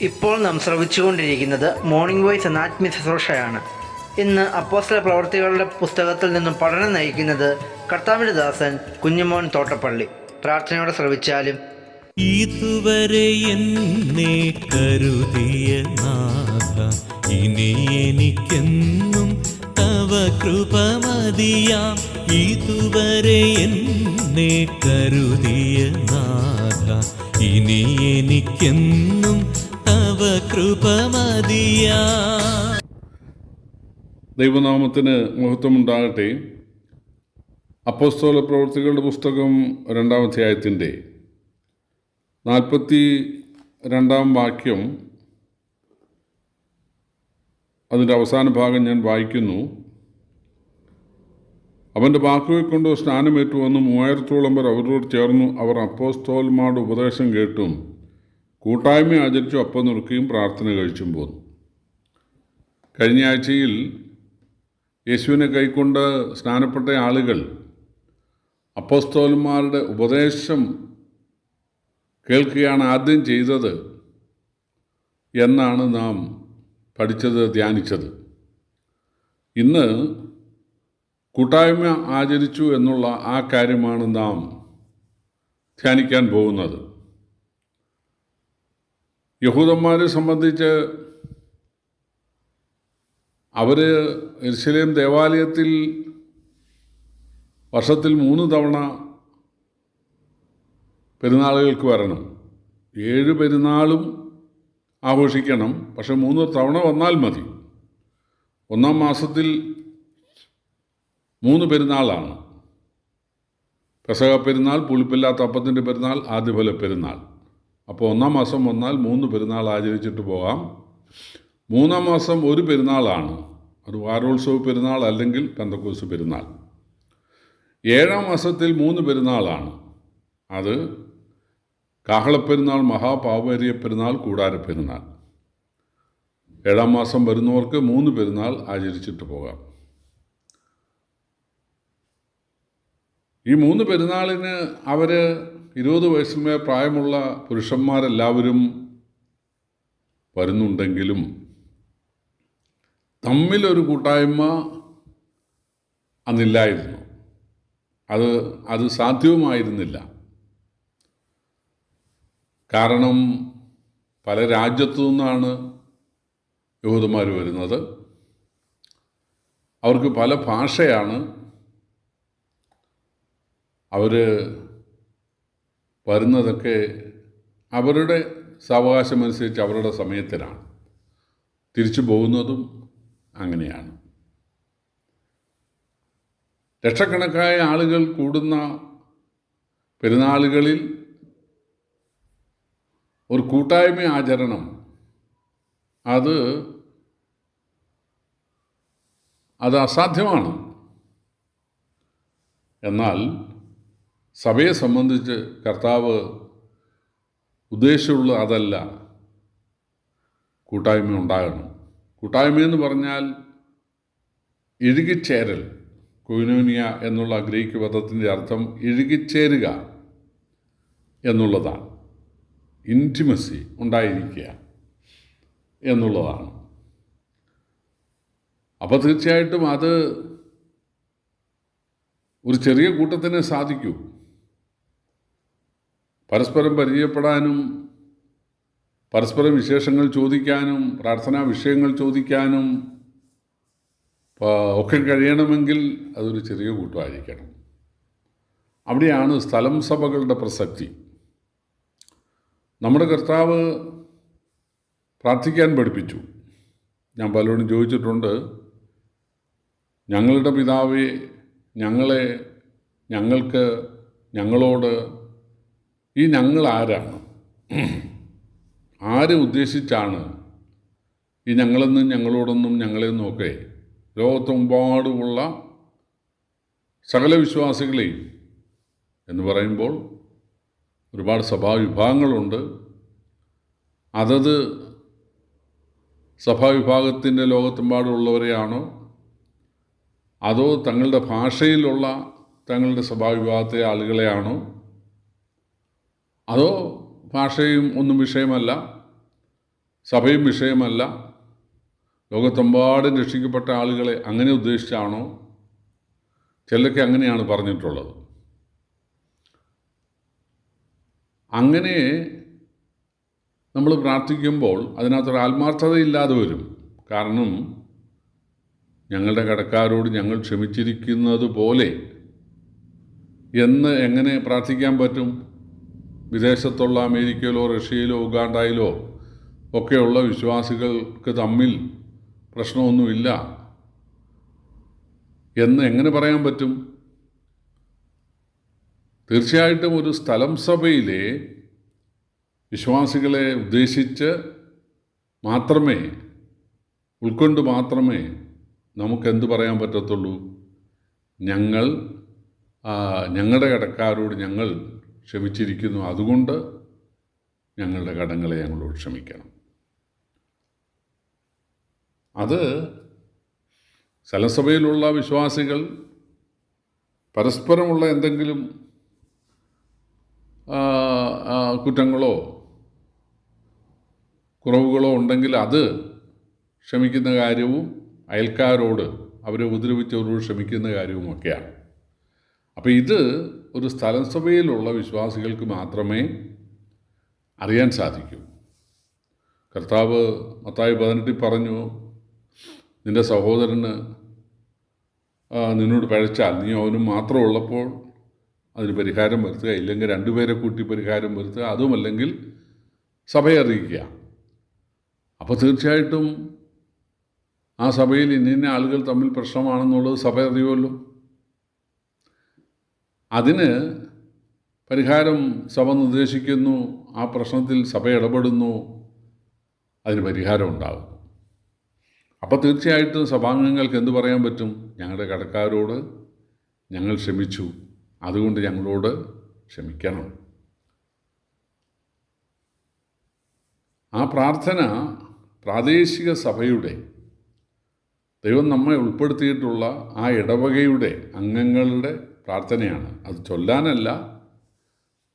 ഇപ്പോൾ നാം ശ്രവിച്ചുകൊണ്ടിരിക്കുന്നത് morning voice എന്ന ആത്മീയ ശുശ്രൂഷയാണ്. ഇന്ന് അപ്പോസ്തല പ്രവർത്തികളുടെ പുസ്തകത്തിൽ നിന്നും പഠനം നയിക്കുന്നത് കർത്താവിന്റെ ദാസൻ കുഞ്ഞുമോൻ തോട്ടപ്പള്ളി. പ്രാർത്ഥനയോടെ ശ്രവിച്ചാലും ഇതുവരെ എന്നെ കരുതിയ നാഥ ഇനി എനിക്കെന്നും തവ കൃപ മതിയാം. ഇതുവരെ എന്നെ കരുതിയ നാഥ ഇനി എനിക്കെന്നും ദൈവനാമത്തിന് മഹത്വമുണ്ടാകട്ടെ. അപ്പോസ്തോല പ്രവൃത്തികളുടെ പുസ്തകം രണ്ടാം അധ്യായത്തിന്റെ നാൽപ്പത്തി രണ്ടാം വാക്യം അതിന്റെ അവസാന ഭാഗം ഞാൻ വായിക്കുന്നു. അവന്റെ വാക്കുകൾ കൊണ്ട് സ്നാനമേറ്റു വന്ന് മൂവായിരത്തോളം പേർ അവരോട് ചേർന്നു. അവർ അപ്പോസ്തോൽമാരുടെ ഉപദേശം കേട്ടും കൂട്ടായ്മ ആചരിച്ചു അപ്പം നുറുക്കുകയും പ്രാർത്ഥന കഴിച്ചും പോന്നു. കഴിഞ്ഞ ആഴ്ചയിൽ യേശുവിനെ കൈക്കൊണ്ട് സ്നാനപ്പെട്ട ആളുകൾ അപ്പോസ്തോലന്മാരുടെ ഉപദേശം കേൾക്കുകയാണ് ആദ്യം ചെയ്തത് എന്നാണ് നാം പഠിച്ചത് ധ്യാനിച്ചത്. ഇന്ന് കൂട്ടായ്മ ആചരിച്ചു എന്നുള്ള ആ കാര്യമാണ് നാം ധ്യാനിക്കാൻ പോകുന്നത്. യഹൂദന്മാരെ സംബന്ധിച്ച് അവർ ഇർശലേം ദേവാലയത്തിൽ വർഷത്തിൽ മൂന്ന് തവണ പെരുന്നാളുകൾക്ക് വരണം. ഏഴ് പെരുന്നാളും ആഘോഷിക്കണം. പക്ഷെ മൂന്ന് തവണ വന്നാൽ മതി. ഒന്നാം മാസത്തിൽ മൂന്ന് പെരുന്നാളാണ്. പെസക പെരുന്നാൾ പുളിപ്പില്ലാത്ത അപ്പത്തിന്റെ പെരുന്നാൾ ആദ്യഫല പെരുന്നാൾ. അപ്പോൾ ഒന്നാം മാസം വന്നാൽ മൂന്ന് പെരുന്നാൾ ആചരിച്ചിട്ട് പോകാം. മൂന്നാം മാസം ഒരു പെരുന്നാളാണ്. അത് വാരോത്സവ പെരുന്നാൾ അല്ലെങ്കിൽ പെന്തക്കോസ് പെരുന്നാൾ. ഏഴാം മാസത്തിൽ മൂന്ന് പെരുന്നാളാണ്. അത് കാഹളപ്പെരുന്നാൾ മഹാപാവര്യ പെരുന്നാൾ കൂടാര പെരുന്നാൾ ഏഴാം മാസം വരുന്നവർക്ക് മൂന്ന് പെരുന്നാൾ ആചരിച്ചിട്ട് പോകാം. ഈ മൂന്ന് പെരുന്നാളിന് അവർ ഇരുപത് വയസ്സിന്മേൽ പ്രായമുള്ള പുരുഷന്മാരെല്ലാവരും വരുന്നുണ്ടെങ്കിലും തമ്മിലൊരു കൂട്ടായ്മ അന്നില്ലായിരുന്നു. അത് അത് സാധ്യവുമായിരുന്നില്ല. കാരണം പല രാജ്യത്തു നിന്നാണ് യഹൂദന്മാർ വരുന്നത്. അവർക്ക് പല ഭാഷയാണ് അവർ വരുന്നതൊക്കെ അവരുടെ സാവകാശമനുസരിച്ച് അവരുടെ സമയത്തിലാണ്. തിരിച്ചു പോകുന്നതും അങ്ങനെയാണ്. ലക്ഷക്കണക്കായ ആളുകൾ കൂടുന്ന പെരുന്നാളുകളിൽ ഒരു കൂട്ടായ്മ ആചരണം. അത് അത് അസാധ്യമാണ്. എന്നാൽ സഭയെ സംബന്ധിച്ച് കർത്താവ് ഉദ്ദേശമുള്ള അതല്ല കൂട്ടായ്മ ഉണ്ടാകണം. കൂട്ടായ്മ എന്ന് പറഞ്ഞാൽ ഇഴുകിച്ചേരൽ കൊയിനോനിയ എന്നുള്ള ഗ്രീക്ക് പദത്തിന്റെ അർത്ഥം ഇഴുകിച്ചേരുക എന്നുള്ളതാണ്. ഇന്റിമസി ഉണ്ടായിരിക്കുക എന്നുള്ളതാണ്. അപ്പോൾ തീർച്ചയായിട്ടും അത് ഒരു ചെറിയ കൂട്ടത്തിന് സാധിക്കൂ. പരസ്പരം പരിചയപ്പെടാനും പരസ്പര വിശേഷങ്ങൾ ചോദിക്കാനും പ്രാർത്ഥനാ വിഷയങ്ങൾ ചോദിക്കാനും ഒക്കെ കഴിയണമെങ്കിൽ അതൊരു ചെറിയ കൂട്ടമായിരിക്കണം അവിടെയാണ് സ്ഥലം സഭകളുടെ പ്രസക്തി. നമ്മുടെ കർത്താവ് പ്രാർത്ഥിക്കാൻ പഠിപ്പിച്ചു. ഞാൻ പലരോടും ചോദിച്ചിട്ടുണ്ട് ഞങ്ങളുടെ പിതാവെ ഞങ്ങളെ ഞങ്ങൾക്ക് ഞങ്ങളോട് ഈ ഞങ്ങൾ ആരാണ്? ആരെ ഉദ്ദേശിച്ചാണ് ഈ ഞങ്ങളെന്നും ഞങ്ങളോടൊന്നും ഞങ്ങളെ നോക്കെ? ലോകത്തെമ്പാടുമുള്ള സകല വിശ്വാസികളെയും എന്ന് പറയുമ്പോൾ ഒരുപാട് സഭാവിഭാഗങ്ങളുണ്ട്. അതത് സഭാവിഭാഗത്തിന്റെ ലോകത്തെമ്പാടുള്ളവരെയാണോ? അതോ തങ്ങളുടെ ഭാഷയിലുള്ള തങ്ങളുടെ സഭാവിഭാഗത്തെ ആളുകളെയാണോ? അതോ ഭാഷയും ഒന്നും വിഷയമല്ല സഭയും വിഷയമല്ല ലോകത്തെമ്പാടും രക്ഷിക്കപ്പെട്ട ആളുകളെ അങ്ങനെ ഉദ്ദേശിച്ചാണോ? ചിലരൊക്കെ അങ്ങനെയാണ് പറഞ്ഞിട്ടുള്ളത്. അങ്ങനെ നമ്മൾ പ്രാർത്ഥിക്കുമ്പോൾ അതിനകത്തൊരു ആത്മാർത്ഥതയില്ലാതെ വരും. കാരണം ഞങ്ങളുടെ കടക്കാരോട് ഞങ്ങൾ ക്ഷമിച്ചിരിക്കുന്നത് പോലെ എന്ന് എങ്ങനെ പ്രാർത്ഥിക്കാൻ പറ്റും? വിദേശത്തുള്ള അമേരിക്കയിലോ റഷ്യയിലോ ഉഗാണ്ടയിലോ ഒക്കെയുള്ള വിശ്വാസികൾക്ക് തമ്മിൽ പ്രശ്നമൊന്നുമില്ല. എന്ന് എങ്ങനെ പറയാൻ പറ്റും? തീർച്ചയായിട്ടും ഒരു സ്ഥലം സഭയിലെ വിശ്വാസികളെ ഉദ്ദേശിച്ച് മാത്രമേ ഉൾക്കൊണ്ട് മാത്രമേ നമുക്കെന്ത് പറയാൻ പറ്റത്തുള്ളൂ? ഞങ്ങൾ ഞങ്ങളുടെ കടക്കാരോട് ഞങ്ങൾ ക്ഷമിച്ചിരിക്കുന്നു. അതുകൊണ്ട് ഞങ്ങളുടെ കടങ്ങളെ ഞങ്ങളോട് ക്ഷമിക്കണം. അത് സ്ഥലസഭയിലുള്ള വിശ്വാസികൾ പരസ്പരമുള്ള എന്തെങ്കിലും കുറ്റങ്ങളോ കുറവുകളോ ഉണ്ടെങ്കിൽ അത് ക്ഷമിക്കുന്ന കാര്യവും അയൽക്കാരോട് അവരെ ഉപദ്രവിച്ചവരോട് ക്ഷമിക്കുന്ന കാര്യവുമൊക്കെയാണ്. അപ്പോൾ ഇത് ഒരു സ്ഥലം സഭയിലുള്ള വിശ്വാസികൾക്ക് മാത്രമേ അറിയാൻ സാധിക്കൂ. കർത്താവ് മത്തായി പതിനെട്ടിൽ പറഞ്ഞു നിന്റെ സഹോദരന് നിന്നോട് പഴച്ചാൽ നീ അവനും മാത്രം ഉള്ളപ്പോൾ അതിന് പരിഹാരം വരുത്തുക ഇല്ലെങ്കിൽ രണ്ടുപേരെ കൂട്ടി പരിഹാരം വരുത്തുക അതുമല്ലെങ്കിൽ സഭയെ അറിയിക്കുക. അപ്പോൾ തീർച്ചയായിട്ടും ആ സഭയിൽ ഇന്ന ഇന്ന ആളുകൾ തമ്മിൽ പ്രശ്നമാണെന്നുള്ളത് സഭ അറിയുമല്ലോ. അതിന് പരിഹാരം സഭ നിർദ്ദേശിക്കുന്നു ആ പ്രശ്നത്തിൽ സഭ ഇടപെടുന്നു അതിന് പരിഹാരം ഉണ്ടാകും. അപ്പോൾ തീർച്ചയായിട്ടും സഭാംഗങ്ങൾക്ക് എന്ത് പറയാൻ പറ്റും? ഞങ്ങളുടെ കടക്കാരോട് ഞങ്ങൾ ക്ഷമിച്ചു. അതുകൊണ്ട് ഞങ്ങളോട് ക്ഷമിക്കണം. ആ പ്രാർത്ഥന പ്രാദേശിക സഭയുടെ ദൈവം നമ്മെ ഉൾപ്പെടുത്തിയിട്ടുള്ള ആ ഇടവകയുടെ അംഗങ്ങളുടെ പ്രാർത്ഥനയാണ്. അത് ചൊല്ലാനല്ല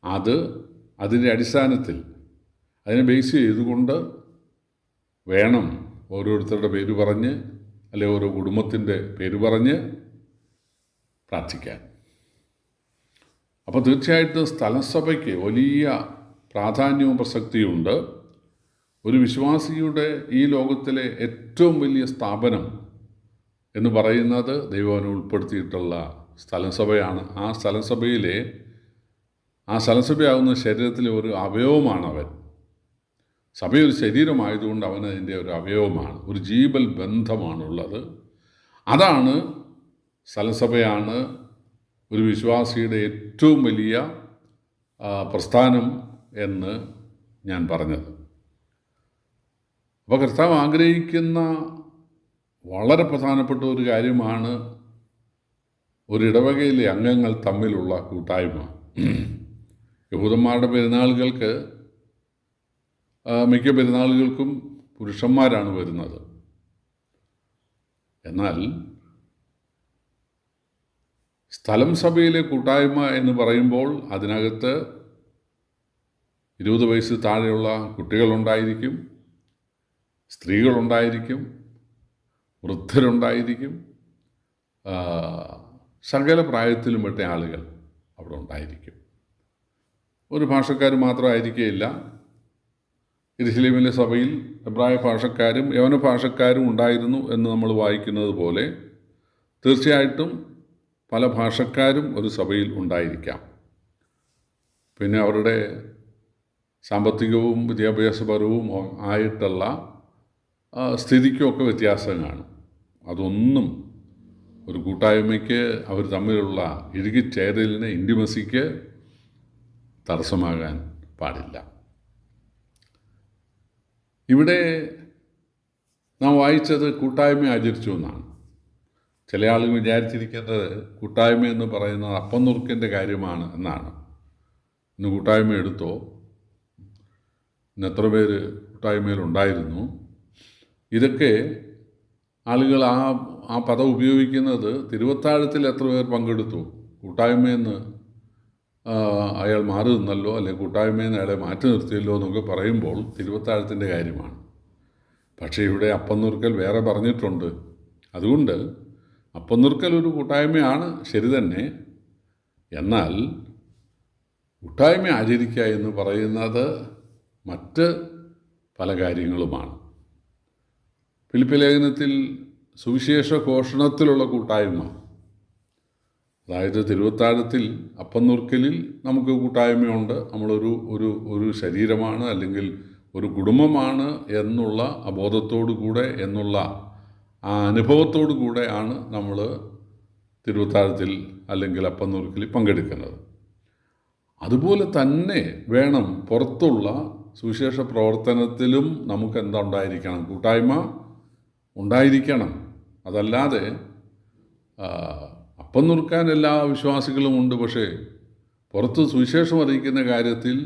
അത് അതിന്റെ അടിസ്ഥാനത്തിൽ അതിനെ ബേസ് ചെയ്തുകൊണ്ട് വേണം ഓരോരുത്തരുടെ പേര് പറഞ്ഞ് അല്ലെ ഓരോ കുടുംബത്തിന്റെ പേര് പറഞ്ഞ് പ്രാർത്ഥിക്കാൻ. അപ്പോൾ തീർച്ചയായിട്ടും സ്ഥലസഭയ്ക്ക് വലിയ പ്രാധാന്യവും പ്രസക്തിയുണ്ട്. ഒരു വിശ്വാസിയുടെ ഈ ലോകത്തിലെ ഏറ്റവും വലിയ സ്ഥാപനം എന്ന് പറയുന്നത് ദൈവം ഉൾപ്പെടുത്തിയിട്ടുള്ള സ്ഥലസഭയാണ് ആ സ്ഥലം സഭയിലെ ആ സ്ഥലസഭയാകുന്ന ശരീരത്തിലെ ഒരു അവയവമാണ് അവൻ സഭയൊരു ശരീരമായതുകൊണ്ട് അവൻ അതിന്റെ ഒരു അവയവമാണ്. ഒരു ജീവൽ ബന്ധമാണുള്ളത്. അതാണ് സ്ഥലസഭയാണ് ഒരു വിശ്വാസിയുടെ ഏറ്റവും വലിയ പ്രസ്ഥാനം എന്ന് ഞാൻ പറഞ്ഞത്. അപ്പോൾ കർത്താവ് ആഗ്രഹിക്കുന്ന വളരെ പ്രധാനപ്പെട്ട ഒരു കാര്യമാണ് ഒരു ഇടവകയിലെ അംഗങ്ങൾ തമ്മിലുള്ള കൂട്ടായ്മ. യഹൂദന്മാരുടെ പെരുന്നാളുകൾക്ക് മിക്ക പെരുന്നാളുകൾക്കും പുരുഷന്മാരാണ് വരുന്നത്. എന്നാൽ സ്ഥലം സഭയിലെ കൂട്ടായ്മ എന്ന് പറയുമ്പോൾ അതിനകത്ത് ഇരുപത് വയസ്സ് താഴെയുള്ള കുട്ടികളുണ്ടായിരിക്കും സ്ത്രീകളുണ്ടായിരിക്കും വൃദ്ധരുണ്ടായിരിക്കും സകല പ്രായത്തിലും പെട്ട ആളുകൾ അവിടെ ഉണ്ടായിരിക്കും. ഒരു ഭാഷക്കാർ മാത്രമായിരിക്കുകയില്ല ഇരിശിലേമിലെ സഭയിൽ എബ്രായ ഭാഷക്കാരും യവന ഭാഷക്കാരും ഉണ്ടായിരുന്നു എന്ന് നമ്മൾ വായിക്കുന്നത് പോലെ തീർച്ചയായിട്ടും പല ഭാഷക്കാരും ഒരു സഭയിൽ ഉണ്ടായിരിക്കാം. പിന്നെ അവരുടെ സാമ്പത്തികവും വിദ്യാഭ്യാസപരവും ആയിട്ടുള്ള സ്ഥിതിക്കുമൊക്കെ വ്യത്യാസം കാണും. അതൊന്നും ഒരു കൂട്ടായ്മയ്ക്ക് അവർ തമ്മിലുള്ള ഇഴുകിച്ചേരലിന് ഇൻഡിമസിക്ക് തടസ്സമാകാൻ പാടില്ല. ഇവിടെ നാം വായിച്ചത് കൂട്ടായ്മ ആചരിച്ചു എന്നാണ്. ചില ആളുകൾ വിചാരിച്ചിരിക്കുന്നത് കൂട്ടായ്മ എന്ന് പറയുന്നത് അപ്പം നുറുക്കിന്റെ കാര്യമാണ് എന്നാണ്. ഇന്ന് കൂട്ടായ്മ എടുത്തോ? ഇന്ന് എത്ര പേര് കൂട്ടായ്മയിലുണ്ടായിരുന്നു ഇതൊക്കെ ആളുകൾ ആ ആ പദം ഉപയോഗിക്കുന്നത് തിരുവത്താഴത്തിൽ എത്ര പേർ പങ്കെടുത്തു? കൂട്ടായ്മയെന്ന് അയാൾ മാറി നിന്നല്ലോ അല്ലെ കൂട്ടായ്മയിൽ നിന്ന് അയാളെ മാറ്റി നിർത്തിയല്ലോ എന്നൊക്കെ പറയുമ്പോൾ തിരുവത്താഴത്തിന്റെ കാര്യമാണ്. പക്ഷേ ഇവിടെ അപ്പം നുറുക്കൽ വേറെ പറഞ്ഞിട്ടുണ്ട്. അതുകൊണ്ട് അപ്പം നുറുക്കൽ ഒരു കൂട്ടായ്മയാണ് ശരി തന്നെ. എന്നാൽ കൂട്ടായ്മ ആചരിക്കുക എന്ന് പറയുന്നത് മറ്റ് പല കാര്യങ്ങളുമാണ്. ഫിലിപ്പ് ലേഖനത്തിൽ സുവിശേഷ ഘോഷണത്തിലുള്ള കൂട്ടായ്മ. അതായത് തിരുവത്താഴത്തിൽ അപ്പം നുറുക്കലിൽ നമുക്ക് കൂട്ടായ്മയുണ്ട്. നമ്മളൊരു ഒരു ഒരു ശരീരമാണ് അല്ലെങ്കിൽ ഒരു കുടുംബമാണ് എന്നുള്ള അബോധത്തോടു കൂടെ എന്നുള്ള ആ അനുഭവത്തോടു കൂടെ ആണ് നമ്മൾ തിരുവത്താഴത്തിൽ അല്ലെങ്കിൽ അപ്പം പങ്കെടുക്കുന്നത്. അതുപോലെ തന്നെ വേണം പുറത്തുള്ള സുവിശേഷ പ്രവർത്തനത്തിലും നമുക്ക് എന്താ ഉണ്ടായിരിക്കണം കൂട്ടായ്മ ഉണ്ടായിരിക്കണം. അതല്ലാതെ അപ്പം നുറുക്കാൻ എല്ലാ വിശ്വാസികളും ഉണ്ട്. പക്ഷേ പുറത്ത് സുവിശേഷം അറിയിക്കുന്ന കാര്യത്തിൽ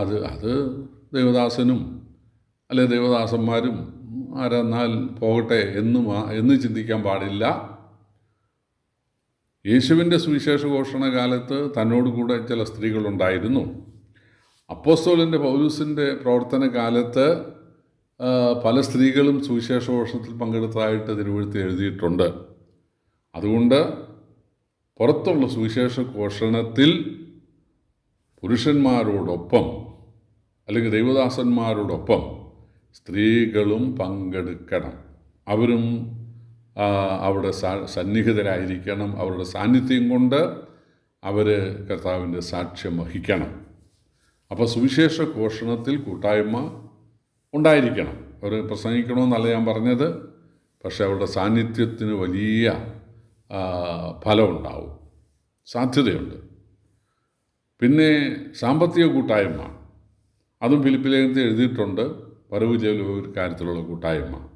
അത് അത് ദേവദാസനും അല്ലെ ദേവദാസന്മാരും ആരെന്നാൽ പോകട്ടെ എന്ന് എന്ന് ചിന്തിക്കാൻ പാടില്ല. യേശുവിന്റെ സുവിശേഷ ഘോഷണ കാലത്ത് തന്നോട് കൂടെ ചില സ്ത്രീകളുണ്ടായിരുന്നു. അപ്പോസ്തോലിന്റെ പൗലൂസിന്റെ പ്രവർത്തന കാലത്ത് പല സ്ത്രീകളും സുവിശേഷ ഘോഷണത്തിൽ പങ്കെടുത്തതായിട്ട് തിരുവഴുത്ത് എഴുതിയിട്ടുണ്ട്. അതുകൊണ്ട് പുറത്തുള്ള സുവിശേഷ ഘോഷണത്തിൽ പുരുഷന്മാരോടൊപ്പം അല്ലെങ്കിൽ ദൈവദാസന്മാരോടൊപ്പം സ്ത്രീകളും പങ്കെടുക്കണം. അവരും അവിടെ സന്നിഹിതരായിരിക്കണം. അവരുടെ സാന്നിധ്യം കൊണ്ട് അവർ കർത്താവിന്റെ സാക്ഷ്യം വഹിക്കണം. അപ്പോൾ സുവിശേഷ ഘോഷണത്തിൽ കൂട്ടായ്മ ഉണ്ടായിരിക്കണം. അവർ പ്രസംഗിക്കണമെന്നല്ല ഞാൻ പറഞ്ഞത്. പക്ഷേ അവരുടെ സാന്നിധ്യത്തിന് വലിയ ഫലമുണ്ടാവും. സാധ്യതയുണ്ട്. പിന്നെ സാമ്പത്തിക കൂട്ടായ്മ. അതും ഫിലിപ്പിലേഖനത്തിൽ എഴുതിയിട്ടുണ്ട്. വരവ് ചെലവ് ഒരു കാര്യത്തിലുള്ള കൂട്ടായ്മ.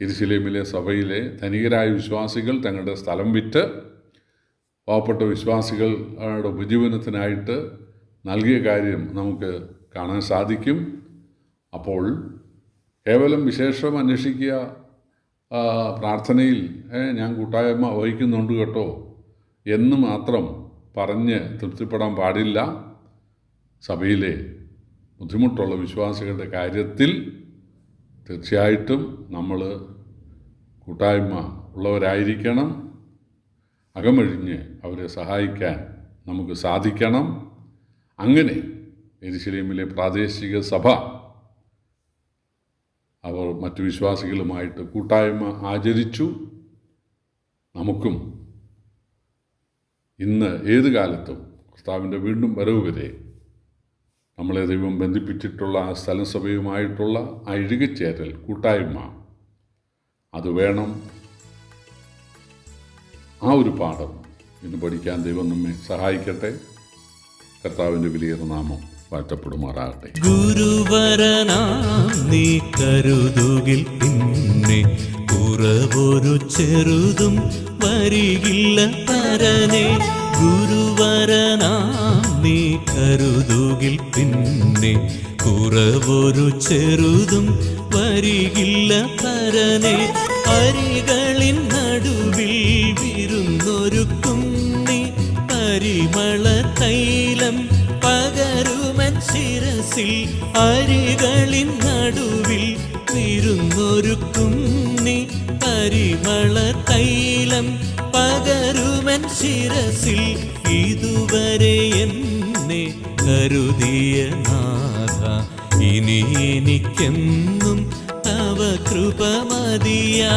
ഇരിശിലേമിലെ സഭയിലെ ധനികരായ വിശ്വാസികൾ തങ്ങളുടെ സ്ഥലം വിറ്റ് പാവപ്പെട്ട വിശ്വാസികളുടെ ഉപജീവനത്തിനായിട്ട് നൽകിയ കാര്യം നമുക്ക് കാണാൻ സാധിക്കും. അപ്പോൾ കേവലം വിശേഷം അന്വേഷിക്കുക പ്രാർത്ഥനയിൽ ഞാൻ കൂട്ടായ്മ വഹിക്കുന്നുണ്ട് കേട്ടോ എന്ന് മാത്രം പറഞ്ഞ് തൃപ്തിപ്പെടാൻ പാടില്ല. സഭയിലെ ബുദ്ധിമുട്ടുള്ള വിശ്വാസികളുടെ കാര്യത്തിൽ തീർച്ചയായിട്ടും നമ്മൾ കൂട്ടായ്മ ഉള്ളവരായിരിക്കണം. അകമഴിഞ്ഞ് അവരെ സഹായിക്കാൻ നമുക്ക് സാധിക്കണം. അങ്ങനെ എരിശിലീമിലെ പ്രാദേശിക സഭ അവർ മറ്റു വിശ്വാസികളുമായിട്ട് കൂട്ടായ്മ ആചരിച്ചു. നമുക്കും ഇന്ന് ഏത് കാലത്തും കർത്താവിന്റെ വീണ്ടും വരവ് വരെ നമ്മളെ ദൈവം ബന്ധിപ്പിച്ചിട്ടുള്ള ആ സ്ഥലം സഭയുമായിട്ടുള്ള ആ ഇഴുകിച്ചേരൽ കൂട്ടായ്മ അത് വേണം. ആ ഒരു പാഠം ഇന്ന് പഠിക്കാൻ ദൈവം നമ്മെ സഹായിക്കട്ടെ. കർത്താവിന്റെ വിലയേറെ നാമം. വാഴ്ത്തപ്പെടുമാറാകട്ടെ. ഗുരുവരനാം നീ കരുതുകിൽ പിന്നെ കുറവൊരു ചെറുതും വരികില്ല തരനെ ഗുരുവരനാം നീ കരുതുകിൽ പിന്നെ കുറവൊരു ചെറുതും വരികില്ല തരനെ അരികളിൻ ശിരസിൽ അരികളിൻ നടുവിൽ വിരുന്നൊരുക്കും നീ പരിമള തൈലം പകരുമൻ ശിരസിൽ ഇതുവരെ എന്നെ കരുതിയ നാഥ. ഇനി എനിക്കെന്നും തവ കൃപ മതിയാ.